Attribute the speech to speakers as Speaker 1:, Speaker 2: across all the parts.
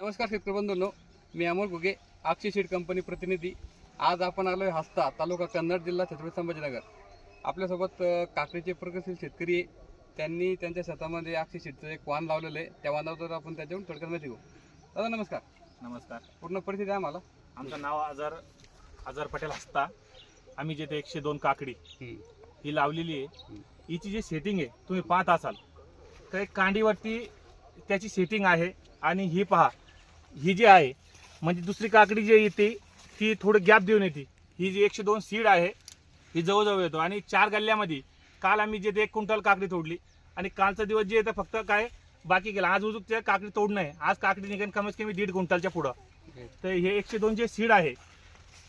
Speaker 1: नमस्कार शेतकरी बंधूंनो मी अमोल घुगे अक्षय सीड कंपनी प्रतिनिधी. आज आपण आलो आहे हस्ता तालुका कन्नड जिल्हा छत्रपती संभाजीनगर. आपल्यासोबत काकडीचे प्रगतशील शेतकरी. त्यांनी त्यांच्या शेतामध्ये अक्षय सीडचं एक वाण लावलेलं आहे. त्या वाणावर आपण त्याच्यावरून थोडक्यात माहिती घेऊ. दादा नमस्कार.
Speaker 2: नमस्कार.
Speaker 1: पूर्ण परिस्थिती आहे आम्हाला.
Speaker 2: आमचं नाव आजार आजार पटेल हसता. आम्ही जेथे एकशे दोन काकडी. ही लावलेली आहे. हिची जी सेटिंग आहे तुम्ही पाहत असाल. तर एक कांडीवरती त्याची सेटिंग आहे आणि ही पहा ही जी आहे म्हणजे दुसरी काकडी जी येते ती थोडं गॅप देऊन येते. ही जी एकशे दोन सीड आहे ही जवळजवळ येतो. आणि चार गल्ल्यामध्ये काल आम्ही जे एक क्विंटल काकडी तोडली. आणि कालचा दिवस जे येतं फक्त काय बाकी गेला. आज उजूक त्या काकडी तोडणं आहे. आज काकडी निघेन कमीत कमी दीड क्विंटलच्या पुढं. तर हे एकशे दोन जे सीड आहे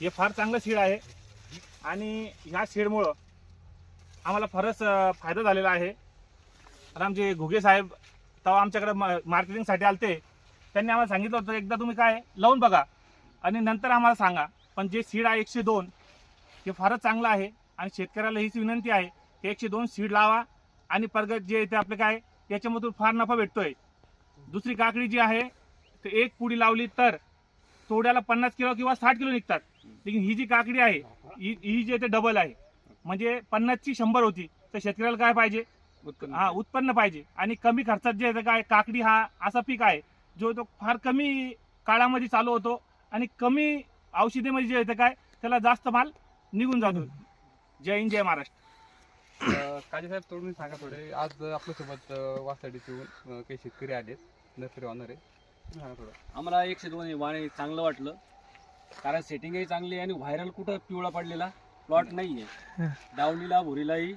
Speaker 2: हे फार चांगलं सीड आहे. आणि ह्या सीडमुळं आम्हाला फारच फायदा झालेला आहे. आणि आमचे घुगे साहेब तेव्हा आमच्याकडे मार्केटिंगसाठी आलते. त्यांनी आम्हाला सांगितलं होतं एकदा तुम्ही काय लावून बघा आणि नंतर आम्हाला सांगा. पण जे सीड आहे एकशे दोन हे फारच चांगलं आहे आणि शेतकऱ्याला हीच विनंती आहे की एकशे दोन सीड लावा आणि परगत जे ते आपले काय याच्यामधून फार नफा भेटतोय. दुसरी काकडी जी आहे ते एक पुडी लावली तर तोड्याला पन्नास किलो किंवा साठ किलो निघतात. लेकिन ही जी काकडी आहे ही ही जी ते डबल आहे म्हणजे पन्नासची शंभर होती तर शेतकऱ्याला काय पाहिजे?
Speaker 1: उत्पन्न
Speaker 2: हा उत्पन्न पाहिजे. आणि कमी खर्चात जे काय काकडी हा असा पीक आहे जो तो फार कमी काळामध्ये चालू होतो आणि कमी औषधीमध्ये जे आहे ते काय त्याला जास्त माल निघून जातो. जय हिंद जय महाराष्ट्र.
Speaker 1: काजे साहेब तोडून सांगा थोडे. आज आपल्यासोबत वासाडीचे काही शेतकरी आलेत. नर्सरी ऑनर आहे सांगा थोडं.
Speaker 3: आम्हाला एकशे दोन हे वाणे चांगलं वाटलं. कारण सेटिंगही चांगली आहे आणि व्हायरल कुठं पिवळा पडलेला प्लॉट नाही आहे डावणीला भुरीलाही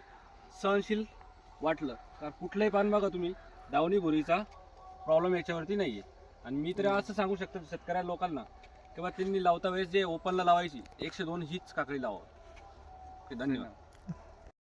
Speaker 3: सहनशील वाटलं. कारण कुठलंही पान बघा तुम्ही डावणी भुरीचा प्रॉब्लेम याच्यावरती नाही आहे आणि मी तर असं सांगू शकतो शेतकऱ्या लोकांना किंवा त्यांनी लावता वेळेस जे ओपनला लावायची एकशे दोन हीच काकडी लावा. ओके, धन्यवाद.